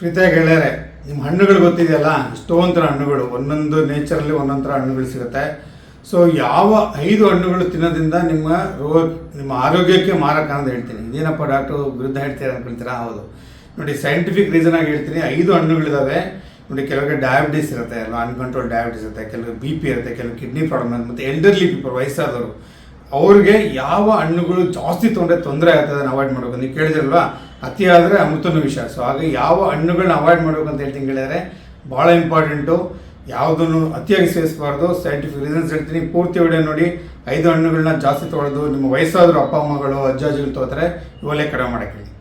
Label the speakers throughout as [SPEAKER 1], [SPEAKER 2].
[SPEAKER 1] ಪ್ರೀತಿಯ ಗೆಳೆಯರೆ ನಿಮ್ಮ ಹಣ್ಣುಗಳು ಗೊತ್ತಿದೆಯಲ್ಲ ಎಷ್ಟೋ ಥರ ಹಣ್ಣುಗಳು, ಒಂದೊಂದು ನೇಚರಲ್ಲಿ ಒಂದೊಂದು ಥರ ಹಣ್ಣುಗಳು ಸಿಗುತ್ತೆ. ಸೊ ಯಾವ ಐದು ಹಣ್ಣುಗಳು ತಿನ್ನೋದ್ರಿಂದ ನಿಮ್ಮ ರೋಗ, ನಿಮ್ಮ ಆರೋಗ್ಯಕ್ಕೆ ಮಾರಕ ಅಂತ ಹೇಳ್ತೀನಿ. ಇದೇನಪ್ಪ ಡಾಕ್ಟ್ರು ವಿರುದ್ಧ ಹೇಳ್ತೀರಾ ಅನ್ಕೊಳ್ತೀರಾ ಹೌದು. ನೋಡಿ ಸೈಂಟಿಫಿಕ್ ರೀಸನ್ ಆಗಿ ಹೇಳ್ತೀನಿ. ಐದು ಹಣ್ಣುಗಳಿದ್ದಾವೆ ನೋಡಿ ಕೆಲವರಿಗೆ ಡಯಾಬಿಟಿಸ್ ಇರುತ್ತೆ, ಅಲ್ವಾ? ಅನ್ಕಂಟ್ರೋಲ್ ಡಯಾಬಿಟಿಸ್ ಇರುತ್ತೆ ಕೆಲವರು ಬಿ ಪಿ ಇರುತ್ತೆ ಕೆಲವು ಕಿಡ್ನಿ ಪ್ರಾಬ್ಲಮ್ ಇರುತ್ತೆ, ಮತ್ತು ಎಲ್ಡರ್ಲಿ ಪೀಪಲ್ ವಯಸ್ಸಾದವರು. ಅವ್ರಿಗೆ ಯಾವ ಹಣ್ಣುಗಳು ಜಾಸ್ತಿ ತೊಂದರೆ ತೊಂದರೆ ಆಗ್ತದೆ ಅವಾಯ್ಡ್ ಮಾಡಬೇಕು. ನೀವು ಕೇಳಿದ್ರಲ್ವಾ ಅತಿ ಆದರೆ ವಿಷ ಸೊ ಹಾಗೆ ಯಾವ ಹಣ್ಣುಗಳನ್ನ ಅವಾಯ್ಡ್ ಮಾಡಬೇಕು ಅಂತ ಹೇಳ್ತೀನಿ ಹೇಳಿದರೆ ಭಾಳ ಇಂಪಾರ್ಟೆಂಟು ಯಾವುದನ್ನು ಅತಿಯಾಗಿ ಸೇವಿಸಬಾರ್ದು ಸೈಂಟಿಫಿಕ್ ರೀಸನ್ಸ್ ಹೇಳ್ತೀನಿ. ಪೂರ್ತಿ ವಿಡಿಯೋ ನೋಡಿ, ಐದು ಹಣ್ಣುಗಳನ್ನ ಜಾಸ್ತಿ ತೊಗೊಳ್ಳೋದು ನಿಮ್ಮ ವಯಸ್ಸಾದರೂ ಅಪ್ಪ, ಅಮ್ಮಗಳು, ಅಜ್ಜ, ಅಜ್ಜಿಗಳು ತೊಗೋತಾರೆ ಇವಲ್ಲೇ ಕಡಿಮೆ ಮಾಡೋಕ್ಕೆ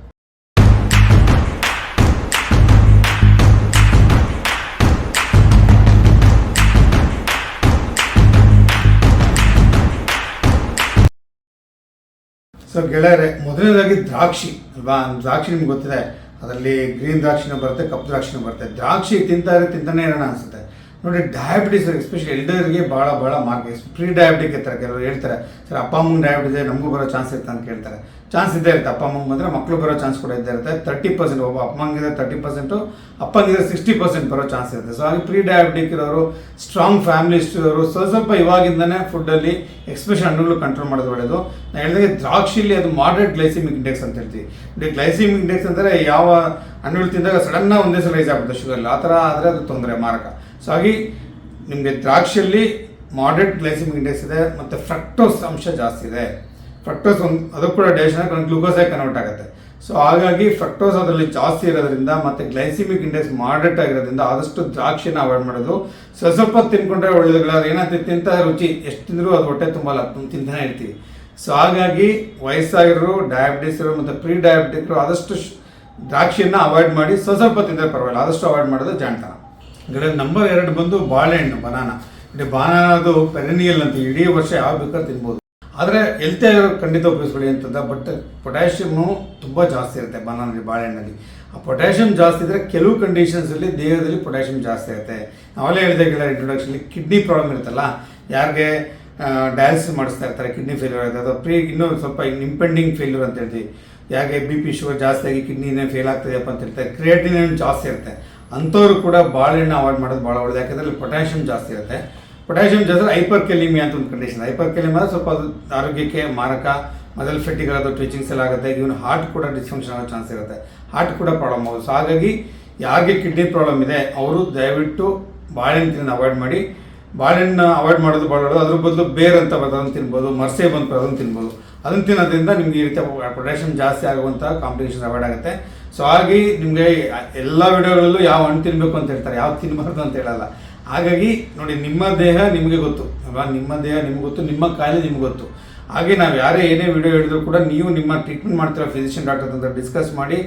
[SPEAKER 1] ಸೊ ಗೆಳೆಯರೆ, ಮೊದಲನೇದಾಗಿ ದ್ರಾಕ್ಷಿ, ಅಲ್ವಾ? ದ್ರಾಕ್ಷಿ ನಿಮ್ಗೆ ಗೊತ್ತಿದೆ. ಅದರಲ್ಲಿ ಗ್ರೀನ್ ದ್ರಾಕ್ಷಿನೂ ಬರುತ್ತೆ, ಕಪ್ಪು ದ್ರಾಕ್ಷಿನೂ ಬರುತ್ತೆ. ದ್ರಾಕ್ಷಿ ತಿಂತಾರೆ ತಿಂತಾನೇ ಇರೋಣ ಅನಿಸುತ್ತೆ. ನೋಡಿ ಡಯಾಬಿಟಿಸ್ ಎಸ್ಪೆಷಲಿ ಎಲ್ಡರ್ಗೆ ಭಾಳ ಭಾಳ ಮಾರ್ಕ್ ಪ್ರೀ ಡಯಾಬಿಟಿಕ್ ಇರ್ತಾರೆ, ಕೆಲವರು ಹೇಳ್ತಾರೆ, ಸರ್, ಅಪ್ಪ ಅಮ್ಮಂಗೆ ಡಯಾಬಿಟಿಸ್ ಇದೆ ನಮಗೂ ಬರೋ ಚಾನ್ಸ್ ಇರುತ್ತೆ ಅಂತ ಕೇಳ್ತಾರೆ. ಚಾನ್ಸ್ ಇದ್ದೇ ಇರುತ್ತೆ, ಅಪ್ಪ ಅಮ್ಮಂಗೆ ಬಂದರೆ ಮಕ್ಕಳು ಬರೋ ಚಾನ್ಸ್ ಕೂಡ ಇದ್ದೇ ಇರುತ್ತೆ. ತರ್ಟಿ ಪರ್ಸೆಂಟ್ ಒಬ್ಬ ಅಮ್ಮಂಗಿದ್ರೆ ತರ್ಟಿ ಪರ್ಸೆಂಟು ಅಪ್ಪಂಗಿದ್ರೆ ಸಿಕ್ಸ್ಟಿ ಪರ್ಸೆಂಟ್ ಬರೋ ಚಾನ್ಸ್ ಇರುತ್ತೆ. ಸೊ ಹಾಗೆ ಪ್ರೀ ಡಯಾಬಿಟಿಕ್ ಇರೋರು ಸ್ಟ್ರಾಂಗ್ ಫ್ಯಾಮಿಲಿ ಇರೋರು, ಸ್ವಲ್ಪ ಸ್ವಲ್ಪ ಇವಾಗಿಂದನೇ ಫುಡ್ಡಲ್ಲಿ ಎಕ್ಸ್ಪೆಷಲ್ ಹಣ್ಣುಗಳು ಕಂಟ್ರೋಲ್ ಮಾಡೋದು ಒಳ್ಳೆಯದು ನಾನು ಹೇಳಿದಾಗೆ ದ್ರಾಕ್ಷಿಲಿ ಅದು ಮಾಡ್ರೇಟ್ ಗ್ಲೈಸಿಮಿಕ್ ಇಂಡೆಕ್ಸ್ ಅಂತ ಹೇಳ್ತೀವಿ. ಗ್ಲೈಸಿಮಿಕ್ ಇಂಡೆಕ್ಸ್ ಅಂದರೆ ಯಾವ ಹಣ್ಣುಗಳು ತಿಂದಾಗ ಸಡನ್ನಾಗಿ ಒಂದೇ ಸಲ ರೈಸ್ ಆಗುತ್ತೆ ಶುಗರ್ ಆ ಥರ ಆದರೆ ಅದು ತೊಂದರೆ, ಮಾರಕ. ಸೊ ಹಾಗೆ ನಿಮಗೆ ದ್ರಾಕ್ಷಿಯಲ್ಲಿ ಮಾಡ್ರೇಟ್ ಗ್ಲೈಸಿಮಿಕ್ ಇಂಡೆಕ್ಸ್ ಇದೆ, ಮತ್ತು ಫ್ರಕ್ಟೋಸ್ ಅಂಶ ಜಾಸ್ತಿ ಇದೆ. ಫ್ರಕ್ಟೋಸ್ ಒಂದು, ಅದು ಕೂಡ ಡೈಜೆಷನ್ ಗ್ಲೂಕೋಸಾಗಿ ಕನ್ವರ್ಟ್ ಆಗುತ್ತೆ. ಸೊ ಹಾಗಾಗಿ ಫ್ರಕ್ಟೋಸ್ ಅದರಲ್ಲಿ ಜಾಸ್ತಿ ಇರೋದ್ರಿಂದ ಮತ್ತು ಗ್ಲೈಸಿಮಿಕ್ ಇಂಡೆಕ್ಸ್ ಮಾಡ್ರೇಟ್ ಆಗಿರೋದ್ರಿಂದ ಆದಷ್ಟು ದ್ರಾಕ್ಷಿನ ಅವಾಯ್ಡ್ ಮಾಡೋದು. ಸ್ವಲ್ಪ ಸ್ವಲ್ಪ ತಿನ್ಕೊಂಡ್ರೆ ಅದು ಏನಂತ ತಿಂತ ರುಚಿ, ಎಷ್ಟು ತಿಂದರೂ ಅದು ಹೊಟ್ಟೆ ತುಂಬಲ್ಲ ತುಂಬ ತಿಂತಾನೆ ಇರ್ತೀವಿ. ಸೊ ಹಾಗಾಗಿ ವಯಸ್ಸಾಗಿರೋರು ಡಯಾಬಿಟಿಸ್ ಇರೋರು ಮತ್ತು ಪ್ರೀ ಡಯಾಬಿಟಿಕ್ರು ಆದಷ್ಟು ದ್ರಾಕ್ಷಿಯನ್ನು ಅವಾಯ್ಡ್ ಮಾಡಿ, ಸ್ವಲ್ಪ ಸ್ವಲ್ಪ ತಿಂದರೆ ಪರವಾಗಿಲ್ಲ, ಆದಷ್ಟು ಅವಾಯ್ಡ್ ಮಾಡೋದು ಜಾಣ್ತನ. ಗಿಡ ನಂಬರ್ ಎರಡು ಬಂದು ಬಾಳೆಹಣ್ಣು ಬನಾನ ಇಡೀ ಬನಾನದು ಪೆರನಿಯಲ್ ಅಂತ ಇಡೀ ವರ್ಷ ಯಾವ ಬೇಕಾದ್ರೂ ತಿನ್ಬೋದು. ಆದರೆ ಹೆಲ್ತಿ ಆಗಿರೋ ಖಂಡಿತ ಉಪಯೋಗಿಸ್ಕೊಳ್ಳಿ ಅಂತಂದ ಬಟ್ ಪೊಟ್ಯಾಷಿಯಮ್ಮು ತುಂಬ ಜಾಸ್ತಿ ಇರುತ್ತೆ ಬನಾನಲ್ಲಿ ಬಾಳೆಹಣ್ಣಲ್ಲಿ. ಆ ಪೊಟ್ಯಾಷಿಯಮ್ ಜಾಸ್ತಿ ಇದ್ದರೆ ಕೆಲವು ಕಂಡೀಷನ್ಸಲ್ಲಿ ದೇಹದಲ್ಲಿ ಪೊಟ್ಯಾಷಿಯಮ್ ಜಾಸ್ತಿ ಇರುತ್ತೆ. ನಾವೆಲ್ಲ ಹೇಳಿದೆ ಗಿಡ ಇಂಟ್ರೊಡಕ್ಷನ್ಲಿ ಕಿಡ್ನಿ ಪ್ರಾಬ್ಲಮ್ ಇರುತ್ತಲ್ಲ, ಯಾರಿಗೆ ಡಯಾಲಿಸಿಸ್ ಮಾಡಿಸ್ತಾ ಇರ್ತಾರೆ ಕಿಡ್ನಿ ಫೇಲ್ಯೂರ್ ಆಗುತ್ತೆ. ಅಥವಾ ಪ್ರೀ ಇನ್ನೂ ಸ್ವಲ್ಪ ಇಂಪೆಂಡಿಂಗ್ ಫೇಲ್ಯೂರ್ ಅಂತ ಹೇಳ್ತೀವಿ. ಯಾಕೆ ಬಿ ಪಿ ಶುಗರ್ ಜಾಸ್ತಿ ಆಗಿ ಕಿಡ್ನಿನೇ ಫೇಲ್ ಆಗ್ತದೆಯಪ್ಪ ಅಂತ ಹೇಳ್ತಾರೆ. ಕ್ರಿಯೇಟಿನ್ ಜಾಸ್ತಿ ಇರುತ್ತೆ. ಅಂಥವ್ರು ಕೂಡ ಬಾಳೆಹಣ್ಣು ಅವಾಯ್ಡ್ ಮಾಡೋದು ಭಾಳ ಒಳ್ಳೆಯದು ಯಾಕಂದರೆ ಪೊಟ್ಯಾಷಿಯಮ್ ಜಾಸ್ತಿ ಇರುತ್ತೆ. ಪೊಟ್ಯಾಷಿಯಮ್ ಜಾಸ್ತಿ ಹೈಪರ್ ಕೆಲಿಮಿ ಅಂತ ಒಂದು ಕಂಡೀಷನ್ ಹೈಪರ್ ಕೆಲಿಮಿ ಅಂದರೆ ಸ್ವಲ್ಪ ಅದು ಆರೋಗ್ಯಕ್ಕೆ ಮಾರಕ, ಮೊದಲು ಫೆಟ್ಟಿಗಳದು ಟ್ವಿಚಿಂಗ್ಸ್ ಎಲ್ಲ ಆಗುತ್ತೆ ಇವನು ಹಾರ್ಟ್ ಕೂಡ ಡಿಸ್ಫಂಕ್ಷನ್ ಆಗೋ ಚಾನ್ಸ್ ಇರುತ್ತೆ. ಹಾರ್ಟ್ ಕೂಡ ಪ್ರಾಬ್ಲಮ್ ಆಗೋದು ಸೊ ಹಾಗಾಗಿ ಯಾರಿಗೆ ಕಿಡ್ನಿ ಪ್ರಾಬ್ಲಮ್ ಇದೆ, ಅವರು ದಯವಿಟ್ಟು ಬಾಳೆಹಣ್ಣು ಅವಾಯ್ಡ್ ಮಾಡಿ. ಬಾಳೆಹಣ್ಣು ಅವಾಯ್ಡ್ ಮಾಡೋದು ಭಾಳ ಒಳ್ಳೆಯದು ಅದ್ರ ಬದಲು ಬೇರ್ ಅಂತ ಬರೋದನ್ನು ತಿನ್ಬೋದು, ಮರ್ಸೆ ಬಂದು ಬರೋದನ್ನು ತಿನ್ಬೋದು. ಅದನ್ನು ತಿನ್ನೋದ್ರಿಂದ ನಿಮಗೆ ಈ ರೀತಿ ಪ್ರೊಡಕ್ಷನ್ ಜಾಸ್ತಿ ಆಗುವಂಥ ಕಾಂಪಿಟೇಷನ್ ಅವಾಯ್ಡ್ ಆಗುತ್ತೆ. ಸೊ ಹಾಗಾಗಿ ನಿಮಗೆ ಎಲ್ಲ ವಿಡಿಯೋಗಳಲ್ಲೂ ಯಾವ ಹಣ್ಣು ತಿನ್ನಬೇಕು ಅಂತ ಹೇಳ್ತಾರೆ ಯಾವ ತಿನ್ನಬಾರ್ದು ಅಂತ ಹೇಳಲ್ಲ. ಹಾಗಾಗಿ ನೋಡಿ, ನಿಮ್ಮ ದೇಹ ನಿಮಗೆ ಗೊತ್ತು, ಅಲ್ವಾ? ನಿಮ್ಮ ದೇಹ ನಿಮ್ಗೆ ಗೊತ್ತು, ನಿಮ್ಮ ಕಾಯಿಲೆ ನಿಮ್ಗೆ ಗೊತ್ತು. ಹಾಗೆ ನಾವು ಯಾರೇ ಏನೇ ವಿಡಿಯೋ ಹೇಳಿದ್ರು ಕೂಡ ನೀವು ನಿಮ್ಮ ಟ್ರೀಟ್ಮೆಂಟ್ ಮಾಡ್ತಿರೋ ಫಿಸಿಷಿಯನ್ ಡಾಕ್ಟರ್ ಅಂತ ಡಿಸ್ಕಸ್ ಮಾಡಿ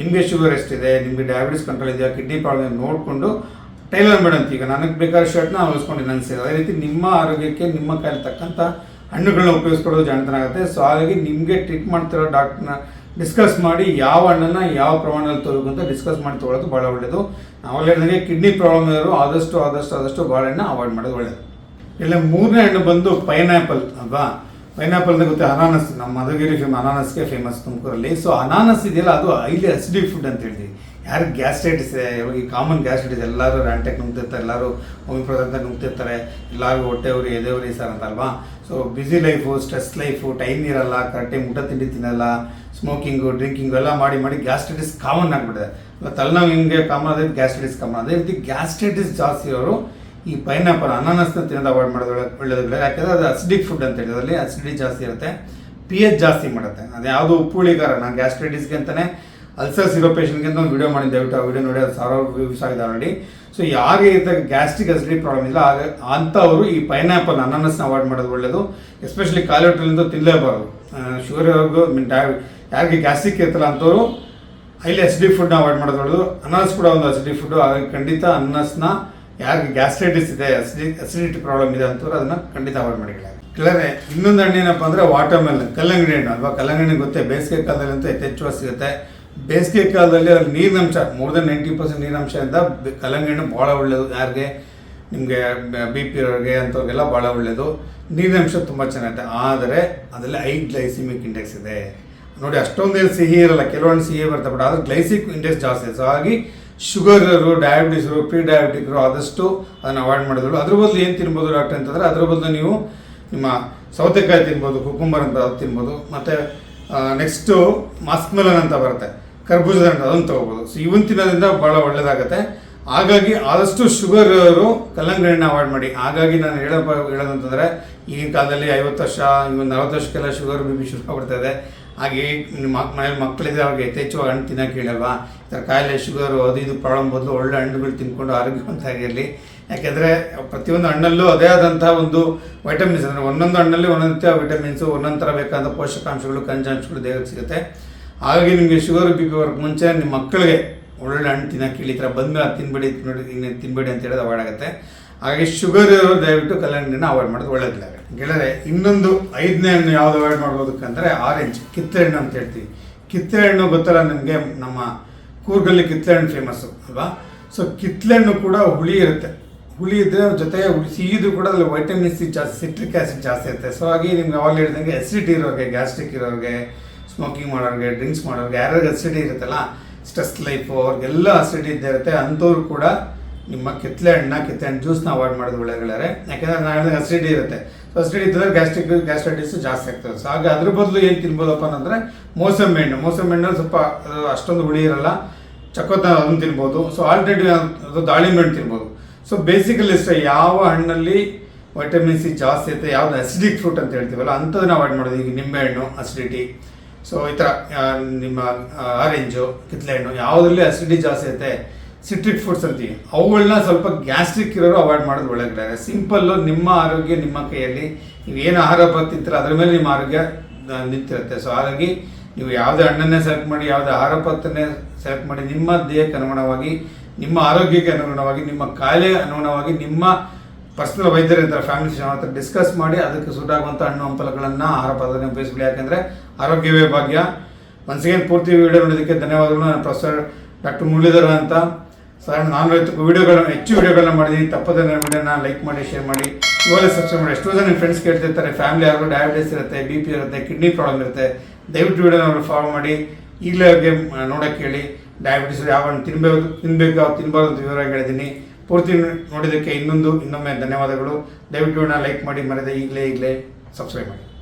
[SPEAKER 1] ನಿಮಗೆ ಶುಗರ್ ಎಷ್ಟಿದೆ, ನಿಮಗೆ ಡಯಾಬಿಟಿಸ್ ಕಂಟ್ರೋಲ್ ಇದೆಯಾ ಕಿಡ್ನಿ ಪ್ರಾಬ್ಲಮ್ ನೋಡಿಕೊಂಡು ಟೈಲರ್ ಮೇಡಮ್ ಈಗ ನನಗೆ ಬೇಕಾದ ಶರ್ಟ್ನ ಹೊಲಿಸ್ಕೊಂಡು ಅನಿಸಿದೆ ಅದೇ ರೀತಿ ನಿಮ್ಮ ಆರೋಗ್ಯಕ್ಕೆ ನಿಮ್ಮ ಕಾಯಿಲೆ ತಕ್ಕಂಥ ಹಣ್ಣುಗಳನ್ನ ಉಪಯೋಗಿಸ್ಕೊಳ್ಳೋದು ಜಾಣತನಾಗುತ್ತೆ ಸೊ ಹಾಗಾಗಿ ನಿಮಗೆ ಟ್ರೀಟ್ ಮಾಡ್ತಿರೋ ಡಾಕ್ಟರ್ನ ಡಿಸ್ಕಸ್ ಮಾಡಿ ಯಾವ ಹಣ್ಣನ್ನು ಯಾವ ಪ್ರಮಾಣದಲ್ಲಿ ತಗೋಬೇಕು ಅಂತ ಡಿಸ್ಕಸ್ ಮಾಡಿ ತೊಗೊಳ್ಳೋದು ಭಾಳ ಒಳ್ಳೆಯದು ನಾವು ಹೇಳಿದಂಗೆ ಕಿಡ್ನಿ ಪ್ರಾಬ್ಲಮ್ ಇರೋರು ಆದಷ್ಟು ಆದಷ್ಟು ಆದಷ್ಟು ಬಾಳೆಹಣ್ಣು ಅವಾಯ್ಡ್ ಮಾಡೋದು ಒಳ್ಳೆಯದು ಇಲ್ಲ, ಮೂರನೇ ಹಣ್ಣು ಬಂದು ಪೈನಾಪಲ್ ಅಲ್ವಾ? ಪೈನಾಪಲ್ ಅಂತ ಗೊತ್ತೆ, ಅನಾನಸ್. ನಮ್ಮ ಮಧುಗಿರಿ ಫೇಮ್ ಅನಾನಸ್ಗೆ ಫೇಮಸ್ ತುಮಕೂರಲ್ಲಿ. ಸೊ ಅನಾನಸ್ ಇದೆಯಲ್ಲ, ಅದು ಹೈಲಿ ಅಸಿಡಿಕ್ ಫುಡ್ ಅಂತ ಹೇಳ್ತೀವಿ. ಯಾರಿಗೆ ಗ್ಯಾಸ್ಟ್ರೈಟಿಸ್ ಇದೆ ಇವಾಗ ಈ ಕಾಮನ್ ಗ್ಯಾಸ್ಟ್ರೈಟಿಸ್ ಎಲ್ಲರೂ ರ್ಯಾಂಟೆಕ್ ನುಗ್ತಿರ್ತಾರೆ, ಎಲ್ಲರೂ ಹೋಮಿಯೋಪತಿ ನುಗ್ತಿರ್ತಾರೆ, ಎಲ್ಲರೂ ಹೊಟ್ಟೆ ಉರಿ, ಎದೆ ಉರಿ ಸರ್ ಅಂತ ಅಲ್ವಾ so busy life stress life time ಇರಲ್ಲ ಕರೆಕ್ಟಾಗಿ ಊಟ, ತಿಂಡಿ ತಿನ್ನಲ್ಲ ಸ್ಮೋಕಿಂಗು ಡ್ರಿಂಕಿಂಗು ಎಲ್ಲ ಮಾಡಿ ಮಾಡಿ ಗ್ಯಾಸ್ಟ್ರೈಟಿಸ್ ಕಾಮನ್ ಆಗಿಬಿಟ್ಟಿದೆ. ಇವಾಗ ತಲೆನೋವು ಹಿಂಗೆ ಕಾಮನ್ ಅದೇ ಗ್ಯಾಸ್ಟ್ರೈಟಿಸ್ ಕಾಮನ್ ಅದೇ ರೀತಿ ಗ್ಯಾಸ್ಟ್ರೈಟಿಸ್ ಜಾಸ್ತಿ ಇರೋರು ಈ ಪೈನಾಪಲ್ ಅನಾನಸ್ನ ತಿನ್ನೋದು ಅವಾಯ್ಡ್ ಮಾಡೋದು ಒಳ್ಳೆ- ಒಳ್ಳೆಯದು ಯಾಕಂದರೆ ಅದು ಅಸಿಡಿಕ್ ಫುಡ್ ಅಂತ ಹೇಳಿ ಅದರಲ್ಲಿ ಅಸಿಡಿಟಿ ಜಾಸ್ತಿ ಇರುತ್ತೆ ಪಿ ಎಚ್ ಜಾಸ್ತಿ ಮಾಡುತ್ತೆ. ಅದು ಯಾವುದು ಉಪ್ಪುಳಿಗಾರ ನಾನು ಗ್ಯಾಸ್ಟ್ರೈಟಿಸ್ಗೆ ಅಂತಲೇ ಅಲ್ಸರ್ಸ್ ಇರೋ ಪೇಷಂಟ್ಗೆ ಒಂದು ವಿಡಿಯೋ ಮಾಡಿ ದಯವಿಟ್ಟು ಆ ವಿಡಿಯೋ ನೋಡಿ, ಅದು ಸಾವಿರಾರು ವ್ಯೂಸ್ ಆಗಿದೆ ಆಲ್ರೆಡಿ ಸೊ ಯಾರಿಗೆ ಇದ್ದ ಗ್ಯಾಸ್ಟ್ರಿಕ್ ಅಸಿಡಿಟಿ ಪ್ರಾಬ್ಲಮ್ ಇಲ್ಲ, ಆಗ ಅಂಥವರು ಈ ಪೈನಾಪಲ್ ಅನಾನಸ್ನ ಅವಾಯ್ಡ್ ಮಾಡೋದು ಒಳ್ಳೆಯದು ಎಸ್ಪೆಷಲಿ ಕಾಲಿಟ್ರಿಂದ ತಿನ್ನಲೇಬಾರದು ಶುಗರ್ ಅವ್ರಿಗೂ ಮೀನ್ ಯಾರಿಗೆ ಗ್ಯಾಸ್ಟ್ರಿಕ್ ಇರ್ತಲ್ಲ ಅಂಥವ್ರು ಹೈಲಿ ಅಸಿಡಿ ಫುಡ್ನ ಅವಾಯ್ಡ್ ಮಾಡೋದು ಒಳ್ಳೆಯದು ಅನಾನಸ್ ಕೂಡ ಒಂದು ಅಸಿಡಿ ಫುಡ್ಡು ಹಾಗಾಗಿ ಖಂಡಿತ ಅನಾನಸ್ನ ಯಾರಿಗೆ ಗ್ಯಾಸ್ಟ್ರೈಟಿಸ್ ಇದೆ ಅಸಿಡಿ ಅಸಿಡಿಟಿ ಪ್ರಾಬ್ಲಮ್ ಇದೆ ಅಂತವ್ರು ಅದನ್ನು ಖಂಡಿತ ಅವಾಯ್ಡ್ ಮಾಡಿ ಕೆಲವೇ ಇನ್ನೊಂದು ಹಣ್ಣು ಏನಪ್ಪ ಅಂದರೆ ವಾಟರ್ ಮೆಲನ್ ಕಲ್ಲಂಗಡಿ ಹಣ್ಣು ಅಲ್ವಾ? ಕಲ್ಲಂಗಡಿ ಗೊತ್ತೇ? ಬೇಸಿಗೆ ಕಾಲದಲ್ಲಿ ಅಂತೂ ಯಥೇಚ್ಛವಾಗಿ ಸಿಗುತ್ತೆ. ಬೇಸಿಗೆ ಕಾಲದಲ್ಲಿ ಅಲ್ಲಿ ನೀರಿನಂಶ ಮೋರ್ ದೆನ್ ನೈಂಟಿ ಪರ್ಸೆಂಟ್ ಬೆ- ಕಲ್ಲಂಗಡಿ ಭಾಳ ಒಳ್ಳೆಯದು ಯಾರಿಗೆ? ನಿಮಗೆ ಬಿ ಪಿ ಇರೋರಿಗೆ ಅಂಥವ್ರಿಗೆಲ್ಲ ಭಾಳ ಒಳ್ಳೆಯದು ನೀರಿನಂಶ ತುಂಬ ಚೆನ್ನಾಗಿದೆ. ಆದರೆ ಅದರಲ್ಲಿ ಐ ಗ್ಲೈಸಿಮಿಕ್ ಇಂಡೆಕ್ಸ್ ಇದೆ. ನೋಡಿ, ಅಷ್ಟೊಂದೇನು ಸಿಹಿ ಇರಲ್ಲ. ಕೆಲವೊಂದು ಸಿಹಿ ಬರ್ತಾ ಬಟ್ ಆದರೆ ಗ್ಲೈಸಿಕ್ ಇಂಡೆಕ್ಸ್ ಜಾಸ್ತಿ ಇದೆ. ಸೊ ಹಾಗಾಗಿ ಶುಗರರು ಡಯಾಬಿಟೀಸರು ಪ್ರೀ ಡಯಾಬಿಟಿಕ್ರು ಆದಷ್ಟು ಅದನ್ನು ಅವಾಯ್ಡ್ ಮಾಡಿದ್ರು ಅದ್ರ ಬದಲು ಏನು ತಿನ್ಬೋದು ಡಾಕ್ಟರ್ ಅಂತಂದರೆ, ಅದ್ರ ಬದಲು ನೀವು ನಿಮ್ಮ ಸೌತೆಕಾಯಿ ತಿನ್ಬೋದು, ಕುಕುಂಬರ್ ಅಂತ ತಿನ್ಬೋದು. ಮತ್ತು ನೆಕ್ಸ್ಟು ಮಾಸ್ಕ್ಮೆಲನ್ ಅಂತ ಬರುತ್ತೆ. ಕರ್ಬೂಜದ ಹಣ್ಣು, ಅದನ್ನು ತೊಗೋಬೋದು. ಸೊ ಇವನ್ ತಿನ್ನೋದ್ರಿಂದ ಭಾಳ ಒಳ್ಳೆಯದಾಗುತ್ತೆ ಹಾಗಾಗಿ ಆದಷ್ಟು ಶುಗರ್ ಕಲ್ಲಂಗಡಿ ಹಣ್ಣು ಅವಾಯ್ಡ್ ಮಾಡಿ. ಹಾಗಾಗಿ ನಾನು ಹೇಳೋ, ಹೇಳೋದಂತಂದರೆ, ಈಗಿನ ಕಾಲದಲ್ಲಿ ಐವತ್ತು ವರ್ಷ ಇವತ್ತು ನಲವತ್ತು ವರ್ಷಕ್ಕೆಲ್ಲ ಶುಗರ್ ಬಿ ಪಿ ಆಗ್ಬಿಡ್ತದೆ ಹಾಗೆ ನಿಮ್ಮ ಮಕ್- ಮನೇಲಿ ಮಕ್ಕಳಿದ್ರೆ ಅವ್ರಿಗೆ ಯಥೇಚ್ಛವಾಗಿ ಹಣ್ಣು ತಿನ್ನೋಕೆ ಹೇಳಲ್ವಾ? ಈ ಥರ ಕಾಯಿಲೆ ಶುಗರು ಅದು ಇದು ಪ್ರಾಬ್ಲಮ್ ಬದಲು ಒಳ್ಳೆ ಹಣ್ಣುಗಳು ತಿನ್ಕೊಂಡು ಆರೋಗ್ಯವಂತಾಗಿರಲಿ ಯಾಕೆಂದರೆ ಪ್ರತಿಯೊಂದು ಹಣ್ಣಲ್ಲೂ ಅದೇ ಆದಂಥ ಒಂದು ವೈಟಮಿನ್ಸ್ ಅಂದರೆ ಒಂದೊಂದು ಹಣ್ಣಲ್ಲಿ ಒಂದೊಂದು ವಿಟಮಿನ್ಸು ಒಂದೊಂದು ಥರ ಬೇಕಾದ ಪೋಷಕಾಂಶಗಳು ಖನಿಜಾಂಶಗಳು ದೇಹಕ್ಕೆ ಸಿಗುತ್ತೆ. ಹಾಗಾಗಿ ನಿಮಗೆ ಶುಗರ್ ಬಿ ಪಿ ಬರೋಕ್ಕೆ ಮುಂಚೆ ನಿಮ್ಮ ಮಕ್ಕಳಿಗೆ ಒಳ್ಳೊಳ್ಳೆ ಹಣ್ಣು ತಿನ್ನೋಕೆ ಈ ಥರ ಬಂದಮೇಲೆ ಅದು ತಿನ್ಬೇಡಿ ನೋಡಿ ಹಿಂಗೆ ತಿನ್ಬೇಡಿ ಅಂತ ಹೇಳೋದು ಅವಾಯ್ಡ್ ಆಗುತ್ತೆ. ಹಾಗೆ ಶುಗರ್ ಇರೋರು ದಯವಿಟ್ಟು ಕಲ್ಲಂಗಡಿನ ಅವಾಯ್ಡ್ ಮಾಡೋದು ಒಳ್ಳೇದಿಲ್ಲ. ಗೆಳೆಯರೆ, ಇನ್ನೊಂದು ಐದನೇ ಹಣ್ಣು ಯಾವುದು ಅವಾಯ್ಡ್ ಮಾಡ್ಬೋದಕ್ಕಂದರೆ ಆರೆಂಜ್ ಕಿತ್ತಳೆ ಹಣ್ಣು ಅಂತ ಹೇಳ್ತೀವಿ. ಕಿತ್ತಳೆ ಹಣ್ಣು ಗೊತ್ತಲ್ಲ ನಿಮಗೆ, ನಮ್ಮ ಕೂರ್ಗಲ್ಲಿ ಕಿತ್ತಳೆ ಹಣ್ಣು ಫೇಮಸ್ಸು ಅಲ್ವಾ? ಸೊ ಕಿತ್ತಳೆ ಹಣ್ಣು ಕೂಡ ಹುಳಿ ಇರುತ್ತೆ. ಹುಳಿ ಇದ್ದರೆ ಜೊತೆಗೆ ಹುಳಿ ಸಿಹಿದು ಕೂಡ ಅಲ್ಲಿ ವೈಟಮಿನ್ ಸಿ ಜಾಸ್ತಿ ಸಿಟ್ರಿಕ್ ಆಸಿಡ್ ಜಾಸ್ತಿ ಇರುತ್ತೆ. ಸೊ ಹಾಗೆ ನಿಮ್ಗೆ ಅವಾಗ ಹೇಳಿದಂಗೆ ಎಸಿಡಿಟಿ ಇರೋರಿಗೆ ಗ್ಯಾಸ್ಟ್ರಿಕ್ ಇರೋರಿಗೆ ಸ್ಮೋಕಿಂಗ್ ಮಾಡೋರಿಗೆ ಡ್ರಿಂಕ್ಸ್ ಮಾಡೋರಿಗೆ, ಯಾರ್ಯಾರಿಗೆ ಅಸಿಡಿ ಇರುತ್ತಲ್ಲ ಸ್ಟ್ರೆಸ್ ಲೈಫು ಅವ್ರಿಗೆಲ್ಲ ಅಸಿಡಿ ಇದ್ದೇ ಇರುತ್ತೆ. ಅಂಥವ್ರು ಕೂಡ ನಿಮ್ಮ ಕಿತ್ತಳೆ ಹಣ್ಣ ಕಿತ್ತಳೆ ಹಣ್ಣು ಜ್ಯೂಸ್ನ ಅವಾಯ್ಡ್ ಮಾಡೋದು ಒಳ್ಳೆಗಳೇ ಯಾಕೆಂದರೆ ನಾನು ಅಸಿಡಿಟಿ ಇರುತ್ತೆ. ಸೊ ಅಸಿಡಿ ಇದ್ದರೆ ಗ್ಯಾಸ್ಟ್ರಿಕ್ ಗ್ಯಾಸ್ಟ್ರೈಟಿಸ್ ಜಾಸ್ತಿ ಆಗ್ತದೆ. ಸೊ ಹಾಗೆ ಅದ್ರ ಬದಲು ಏನು ತಿನ್ಬೋದಪ್ಪ ಅಂದರೆ ಮೋಸಂಬಿ ಹಣ್ಣು. ಮೋಸಂಬಿ ಹಣ್ಣು ಸ್ವಲ್ಪ ಅಷ್ಟೊಂದು ಹುಳಿ ಇರಲ್ಲ. ಚಕೋತ ಅದನ್ನು ತಿನ್ಬೋದು. ಸೊ ಆಲ್ಟರ್ನೇಟಿವ್ ಅದು ದಾಳಿಂಬೆ ಹಣ್ಣು ತಿನ್ಬೋದು. ಸೊ ಬೇಸಿಕಲಿ ಇಷ್ಟ ಯಾವ ಹಣ್ಣಲ್ಲಿ ವೈಟಮಿನ್ ಸಿ ಜಾಸ್ತಿ ಇರುತ್ತೆ, ಯಾವ್ದು ಅಸಿಡಿಕ್ ಫ್ರೂಟ್ ಅಂತ ಹೇಳ್ತೀವಲ್ಲ, ಅಂಥದನ್ನ ಅವಾಯ್ಡ್ ಮಾಡೋದು. ಈಗ ನಿಂಬೆಹಣ್ಣು ಅಸಿಡಿಟಿ ಸೊ ಈ ಥರ ನಿಮ್ಮ ಆರೆಂಜು ಕಿತ್ಲೆ ಹಣ್ಣು, ಯಾವುದರಲ್ಲಿ ಅಸಿಡಿಟಿ ಜಾಸ್ತಿ ಇರುತ್ತೆ ಸಿಟ್ರಿಕ್ ಫುಡ್ಸ್ ಅಂತೀವಿ ಅವುಗಳನ್ನ ಸ್ವಲ್ಪ ಗ್ಯಾಸ್ಟ್ರಿಕ್ ಇರೋರು ಅವಾಯ್ಡ್ ಮಾಡೋದು ಒಳಗಡೆ ಸಿಂಪಲ್ಲು ನಿಮ್ಮ ಆರೋಗ್ಯ, ನಿಮ್ಮ ಕೈಯಲ್ಲಿ, ನೀವು ಏನು ಆಹಾರ ತಿಂತೀರ ಅದ್ರ ಮೇಲೆ ನಿಮ್ಮ ಆರೋಗ್ಯ ನಿಂತಿರುತ್ತೆ. ಸೊ ಹಾಗಾಗಿ ನೀವು ಯಾವುದೇ ಹಣ್ಣನ್ನೇ ಸೆಲೆಕ್ಟ್ ಮಾಡಿ, ಯಾವುದೇ ಆಹಾರ ಪತ್ತನ್ನೇ ಸೆಲೆಕ್ಟ್ ಮಾಡಿ, ನಿಮ್ಮ ದೇಹಕ್ಕೆ ಅನುಗುಣವಾಗಿ, ನಿಮ್ಮ ಆರೋಗ್ಯಕ್ಕೆ ಅನುಗುಣವಾಗಿ, ನಿಮ್ಮ ಕಾಯಿಲೆಗೆ ಅನುಗುಣವಾಗಿ, ನಿಮ್ಮ ಪರ್ಸನಲ್ ವೈದ್ಯರ ಇದ್ದಾರೆ ಫ್ಯಾಮಿಲಿ ಹತ್ರ ಡಿಸ್ಕಸ್ ಮಾಡಿ ಅದಕ್ಕೆ ಸೂಟ್ ಆಗುವಂಥ ಹಣ್ಣು ಹಂಪಲಗಳನ್ನು ಆಹಾರ ಪದಾರ್ಥ ಉಪಯೋಗಿಸಲಿ ಯಾಕೆಂದರೆ ಆರೋಗ್ಯವೇ ಭಾಗ್ಯ. ಮನಸ್ಸಿಗೆ ಪೂರ್ತಿ ವಿಡಿಯೋ ನೋಡೋದಕ್ಕೆ ಧನ್ಯವಾದಗಳು. ನಾನು ಪ್ರೊಫೆಸರ್ ಡಾಕ್ಟರ್ ಮುರಳೀಧರ ಅಂತ. ಸರ್, ನಾನು ವೀಡಿಯೋಗಳನ್ನು, ಹೆಚ್ಚು ವೀಡಿಯೋಗಳನ್ನ ಮಾಡಿದ್ದೀನಿ. ತಪ್ಪದೆ ನನ್ನ ವಿಡಿಯೋನ ಲೈಕ್ ಮಾಡಿ, ಶೇರ್ ಮಾಡಿ. ಇವಾಗ ಸಬ್ಸ್ಕ್ರೈಬ್ ಮಾಡಿ. ಎಷ್ಟೋ ಜನ ಫ್ರೆಂಡ್ಸ್ ಕೇಳ್ತಿರ್ತಾರೆ ಫ್ಯಾಮಿಲಿ ಯಾರು ಡಯಾಬಿಟಿಸ್ ಇರುತ್ತೆ ಬಿ ಪಿ ಇರುತ್ತೆ ಕಿಡ್ನಿ ಪ್ರಾಬ್ಲಮ್ ಇರುತ್ತೆ. ದಯವಿಟ್ಟು ವಿಡಿಯೋನ ಫಾಲೋ ಮಾಡಿ. ಈಗಲೇ ಅವ್ರಿಗೆ ನೋಡೋಕ್ಕೆ ಹೇಳಿ. ಡಯಾಬಿಟಿಸ್ ಯಾವ ಹಣ್ಣು ತಿನ್ಬೇಕು ತಿನ್ಬೇಕು ತಿನ್ನಬಾರ್ದು ಅಂತ ವಿವರ ಹೇಳಿದ್ದೀನಿ. ಪೂರ್ತಿ ನೋಡಿದ್ದಕ್ಕೆ ಇನ್ನೊಂದು ಇನ್ನೊಮ್ಮೆ ಧನ್ಯವಾದಗಳು. ದಯವಿಟ್ಟು ಲೈಕ್ ಮಾಡಿ ಮರೆಯದೆ ಈಗಲೇ ಈಗಲೇ ಸಬ್ಸ್ಕ್ರೈಬ್ ಮಾಡಿ.